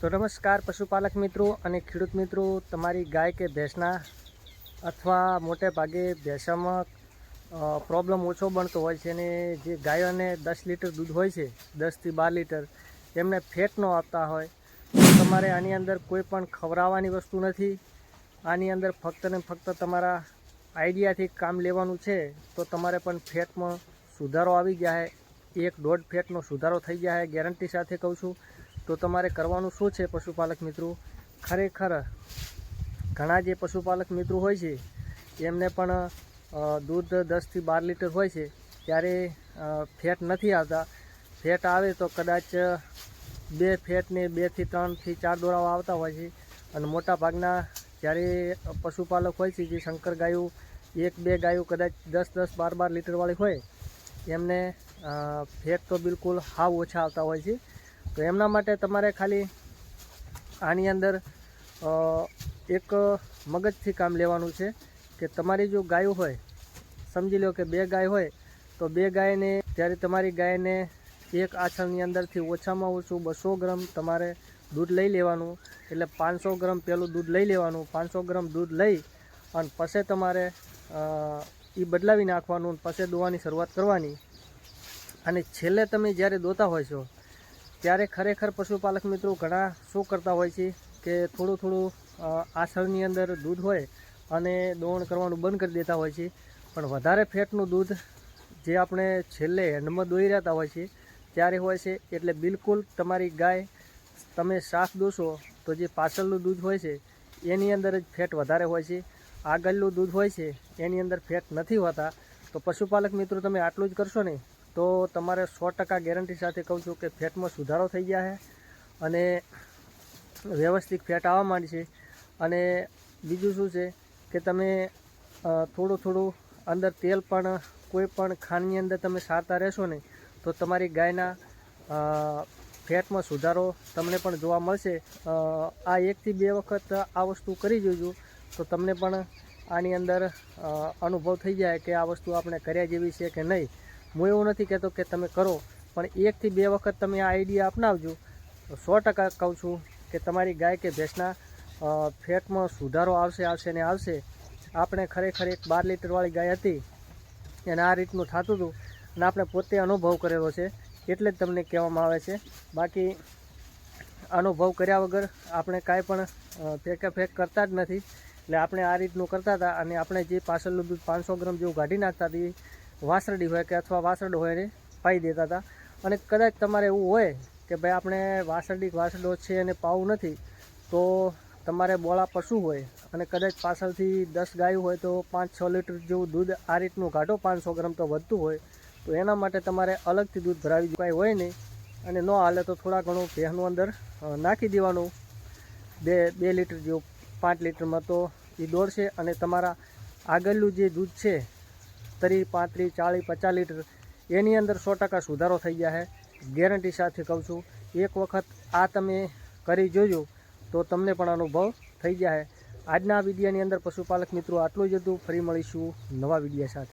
તો નમસ્કાર પશુપાલક મિત્રો અને ખેડૂત મિત્રો, તમારી ગાય કે ભેંસના અથવા મોટે ભાગે ભેંસામાં પ્રોબ્લેમ ઓછો બનતો હોય છે અને જે ગાયોને દસ લીટર દૂધ હોય છે, દસથી બાર લીટર, એમને ફેટ ન આપતા હોય તમારે આની અંદર કોઈ પણ ખવડાવવાની વસ્તુ નથી. આની અંદર ફક્ત ને ફક્ત તમારા આઈડિયાથી કામ લેવાનું છે, તો તમારે પણ ફેટમાં સુધારો આવી જાય એક દોઢ ફેટનો સુધારો થઈ જાય ગેરંટી સાથે કહું છું. તો તમારે કરવાનું શું છે પશુપાલક મિત્રો? ખરેખર ઘણા જે પશુપાલક મિત્રો હોય છે, એમને પણ દૂધ દસથી બાર લીટર હોય છે, ત્યારે ફેટ નથી આવતા. ફેટ આવે તો કદાચ બે ફેટને બેથી ત્રણથી ચાર દોરાઓ આવતા હોય છે. અને મોટા ભાગના જ્યારે પશુપાલક હોય છે, જે શંકર ગાયો, એક બે ગાયો કદાચ દસ દસ બાર બાર લીટરવાળી હોય, એમને ફેટ તો બિલકુલ હાવ ઓછા આવતા હોય છે. તો એમના માટે તમારે ખાલી આની અંદર એક મગજથી કામ લેવાનું છે કે તમારી જો ગાયો હોય, સમજી લો કે બે ગાય હોય, તો બે ગાયને ત્યારે તમારી ગાયને એક આછળની અંદરથી ઓછામાં ઓછું બસો ગ્રામ તમારે દૂધ લઈ લેવાનું, એટલે પાંચસો ગ્રામ પહેલું દૂધ લઈ લેવાનું, પાંચસો ગ્રામ દૂધ લઈ અને પછી તમારે એ બદલાવી નાખવાનું પછી દોવાની શરૂઆત કરવાની. અને છેલ્લે તમે જ્યારે દોતા હોય છો ત્યારે ખરેખર પશુપાલક મિત્રો ઘણા શું કરતા હોય છે કે થોડું થોડું આસળની અંદર દૂધ હોય અને દોણ કરવાનું બંધ કરી દેતા હોય છે. પણ વધારે ફેટનું દૂધ જે આપણે છેલ્લે હેન્ડમાં દોઈ રહેતા હોય છે, ત્યારે હોય છે એટલે બિલકુલ તમારી ગાય તમે સાફ દોશો તો જે પાછળનું દૂધ હોય છે, એની અંદર જ ફેટ વધારે હોય છે. આગળનું દૂધ હોય છે, એની અંદર ફેટ નથી હોતા. તો પશુપાલક મિત્રો તમે આટલું જ કરશો ને? તો તમારે સો ટકા ગેરંટી સાથે કહું છું કે ફેટમાં સુધારો થઈ ગયા છે અને વ્યવસ્થિત ફેટ આવવા માંડી છે. અને બીજું શું છે કે તમે થોડું થોડું અંદર તેલ પણ, કોઈ પણ ખાંડની અંદર તમે સારતા રહેશો ને તો તમારી ગાયના ફેટમાં સુધારો તમને પણ જોવા મળશે. આ એકથી બે વખત આ વસ્તુ કરી જોજો, તો તમને પણ આની અંદર અનુભવ થઈ જાય કે આ વસ્તુ આપણે કર્યા જેવી છે કે નહીં. હું એવું નથી કહેતો કે તમે કરો, પણ એકથી બે વખત તમે આ આઈડિયા અપનાવજો. સો ટકા કહું છું કે તમારી ગાય કે ભેંસના ફેટમાં સુધારો આવશે આવશે ને આવશે. આપણે ખરેખર એક બાર લીટરવાળી ગાય હતી, એને આ રીતનું થતું હતું અને આપણે પોતે અનુભવ કરેલો છે, એટલે જ તમને કહેવામાં આવે છે. બાકી અનુભવ કર્યા વગર આપણે કાંઈ પણ ફેંકા ફેંક કરતા જ નથી. એટલે આપણે આ રીતનું કરતા હતા અને આપણે જે પાછળનું દૂધ પાંચસો ગ્રામ જેવું કાઢી નાખતા હતી વાસરડી હોય કે અથવા વાસરડો હોય એને પાઈ દેતા હતા. અને કદાચ તમારે એવું હોય કે ભાઈ આપણે વાસરડી વાસરડો છે અને પાવું નથી, તો તમારે બોળા પશુ હોય અને કદાચ પાછળથી દસ ગાયું હોય તો પાંચ, છ લીટર જેવું દૂધ આ રીતનું ઘાટો પાંચસો ગ્રામ તો વધતું હોય, તો એના માટે તમારે અલગથી દૂધ ભરાવી કાંઈ હોય નહીં. અને ન હાલે તો થોડા ઘણું ભેહનું અંદર નાખી દેવાનું. બે બે લીટર જેવું, પાંચ લીટરમાં તો એ દોડશે અને તમારા આગળનું જે દૂધ છે ત્રીસ પાંત્રીસ ચાળીસ પચાસ લીટર. એની અંદર સો ટકા સુધારો થઈ ગયા છે. ગેરંટી સાથે કહું છું, એક વખત આ તમે કરી જોજો, તો તમને પણ અનુભવ થઈ જાય આજના વિડીયાની અંદર પશુપાલક મિત્રો આટલું જ હતું. ફરી મળીશું નવા વિડીયા સાથે.